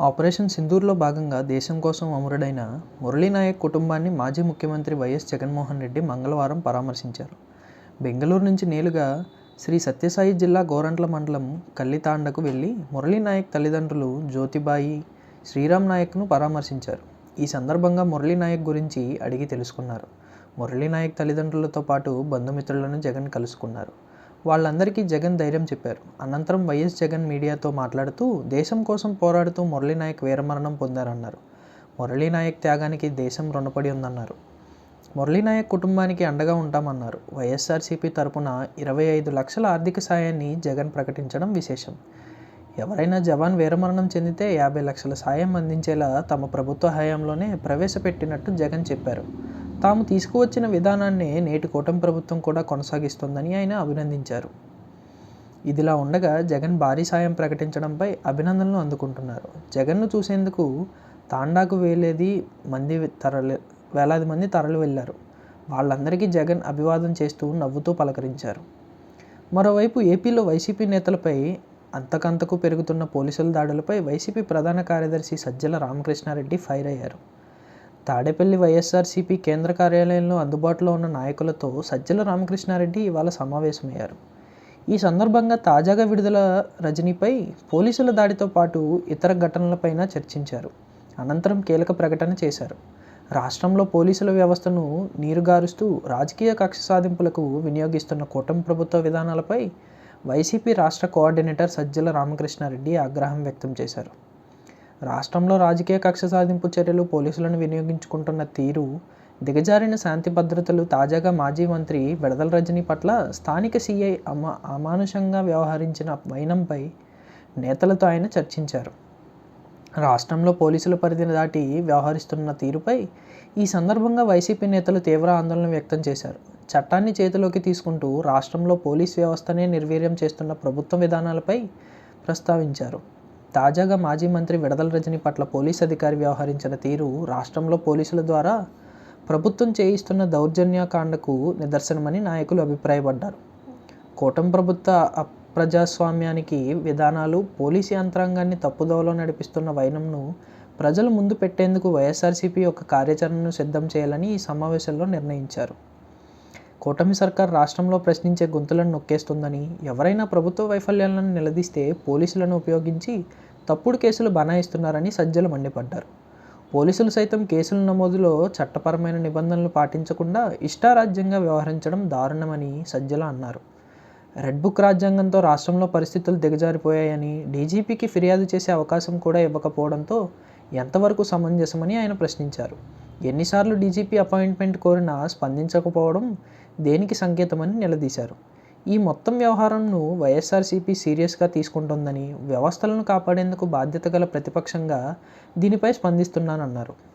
Operation సింధూర్లో భాగంగా దేశం కోసం అమరుడైన మురళీనాయక్ కుటుంబాన్ని మాజీ ముఖ్యమంత్రి వైఎస్ జగన్మోహన్ రెడ్డి మంగళవారం పరామర్శించారు. బెంగళూరు నుంచి నేలుగా శ్రీ సత్యసాయి జిల్లా గోరంట్ల మండలం కల్లితాండకు వెళ్ళి మురళీనాయక్ తల్లిదండ్రులు జ్యోతిబాయి శ్రీరామ్ నాయక్ను పరామర్శించారు. ఈ సందర్భంగా మురళీనాయక్ గురించి అడిగి తెలుసుకున్నారు. మురళీనాయక్ తల్లిదండ్రులతో పాటు బంధుమిత్రులను జగన్ కలుసుకున్నారు. వాళ్ళందరికీ జగన్ ధైర్యం చెప్పారు. అనంతరం వైఎస్ జగన్ మీడియాతో మాట్లాడుతూ దేశం కోసం పోరాడుతూ మురళీనాయక్ వీరమరణం పొందారన్నారు. మురళీనాయక్ త్యాగానికి దేశం రుణపడి ఉందన్నారు. మురళీనాయక్ కుటుంబానికి అండగా ఉంటామన్నారు. వైఎస్ఆర్సీపీ తరపున ఇరవై ఐదు లక్షల ఆర్థిక సాయాన్ని జగన్ ప్రకటించడం విశేషం. ఎవరైనా జవాన్ వీరమరణం చెందితే యాభై లక్షల సాయం అందించేలా తమ ప్రభుత్వ హయాంలోనే ప్రవేశపెట్టినట్టు జగన్ చెప్పారు. తాము తీసుకువచ్చిన విధానాన్నే నేటి కూటమి ప్రభుత్వం కూడా కొనసాగిస్తోందని ఆయన అభినందించారు. ఇదిలా ఉండగా జగన్ భారీ సాయం ప్రకటించడంపై అభినందనలు అందుకుంటున్నారు. జగన్ను చూసేందుకు తాండాకు వేలేది మంది తరలి వేలాది మంది తరలి వెళ్ళారు. వాళ్ళందరికీ జగన్ అభివాదం చేస్తూ నవ్వుతూ పలకరించారు. మరోవైపు ఏపీలో వైసీపీ నేతలపై అంతకంతకు పెరుగుతున్న పోలీసుల దాడులపై వైసీపీ ప్రధాన కార్యదర్శి సజ్జల రామకృష్ణారెడ్డి ఫైర్ అయ్యారు. తాడేపల్లి వైఎస్ఆర్సీపీ కేంద్ర కార్యాలయంలో అందుబాటులో ఉన్న నాయకులతో సజ్జల రామకృష్ణారెడ్డి ఇవాళ సమావేశమయ్యారు. ఈ సందర్భంగా తాజాగా విడుదల రజనీపై పోలీసుల దాడితో పాటు ఇతర ఘటనలపైన చర్చించారు. అనంతరం కీలక ప్రకటన చేశారు. రాష్ట్రంలో పోలీసుల వ్యవస్థను నీరుగారుస్తూ రాజకీయ కక్ష సాధింపులకు వినియోగిస్తున్న కూటమి ప్రభుత్వ విధానాలపై వైసీపీ రాష్ట్ర కోఆర్డినేటర్ సజ్జల రామకృష్ణారెడ్డి ఆగ్రహం వ్యక్తం చేశారు. రాష్ట్రంలో రాజకీయ కక్ష సాధింపు చర్యలు పోలీసులను వినియోగించుకుంటున్న తీరు దిగజారిన శాంతి భద్రతలు తాజాగా మాజీ మంత్రి విడదల రజనీ పట్ల స్థానిక సీఐ అమా అమానుషంగా వ్యవహరించిన వైనంపై నేతలతో ఆయన చర్చించారు. రాష్ట్రంలో పోలీసుల పరిధిని దాటి వ్యవహరిస్తున్న తీరుపై ఈ సందర్భంగా వైసీపీ నేతలు తీవ్ర ఆందోళన వ్యక్తం చేశారు. చట్టాన్ని చేతిలోకి తీసుకుంటూ రాష్ట్రంలో పోలీస్ వ్యవస్థనే నిర్వీర్యం చేస్తున్న ప్రభుత్వ విధానాలపై ప్రస్తావించారు. తాజాగా మాజీ మంత్రి విడదల రజని పట్ల పోలీస్ అధికారి వ్యవహరించిన తీరు రాష్ట్రంలో పోలీసుల ద్వారా ప్రభుత్వం చేయిస్తున్న దౌర్జన్యకాండకు నిదర్శనమని నాయకులు అభిప్రాయపడ్డారు. కూటమి ప్రభుత్వ అప్రజాస్వామ్యానికి విధానాలు పోలీసు యంత్రాంగాన్ని తప్పుదోవలో నడిపిస్తున్న వైనంను ప్రజలు ముందు పెట్టేందుకు వైఎస్ఆర్సీపీ ఒక కార్యాచరణను సిద్ధం చేయాలని ఈ సమావేశంలో నిర్ణయించారు. కూటమి సర్కార్ రాష్ట్రంలో ప్రశ్నించే గొంతులను నొక్కేస్తుందని ఎవరైనా ప్రభుత్వ వైఫల్యాలను నిలదీస్తే పోలీసులను ఉపయోగించి తప్పుడు కేసులు బనాయిస్తున్నారని సజ్జలు మండిపడ్డారు. పోలీసులు సైతం కేసుల నమోదులో చట్టపరమైన నిబంధనలు పాటించకుండా ఇష్టారాజ్యంగా వ్యవహరించడం దారుణమని సజ్జల అన్నారు. రెడ్ బుక్ రాజ్యాంగంతో రాష్ట్రంలో పరిస్థితులు దిగజారిపోయాయని డీజీపీకి ఫిర్యాదు చేసే అవకాశం కూడా ఇవ్వకపోవడంతో ఎంతవరకు సమంజసమని ఆయన ప్రశ్నించారు. ఎన్నిసార్లు డీజీపీ అపాయింట్మెంట్ కోరినా స్పందించకపోవడం దేనికి సంకేతమని నిలదీశారు. ఈ మొత్తం వ్యవహారంను వైఎస్ఆర్సీపీ సీరియస్గా తీసుకుంటోందని వ్యవస్థలను కాపాడేందుకు బాధ్యత గల ప్రతిపక్షంగా దీనిపై స్పందిస్తున్నానన్నారు.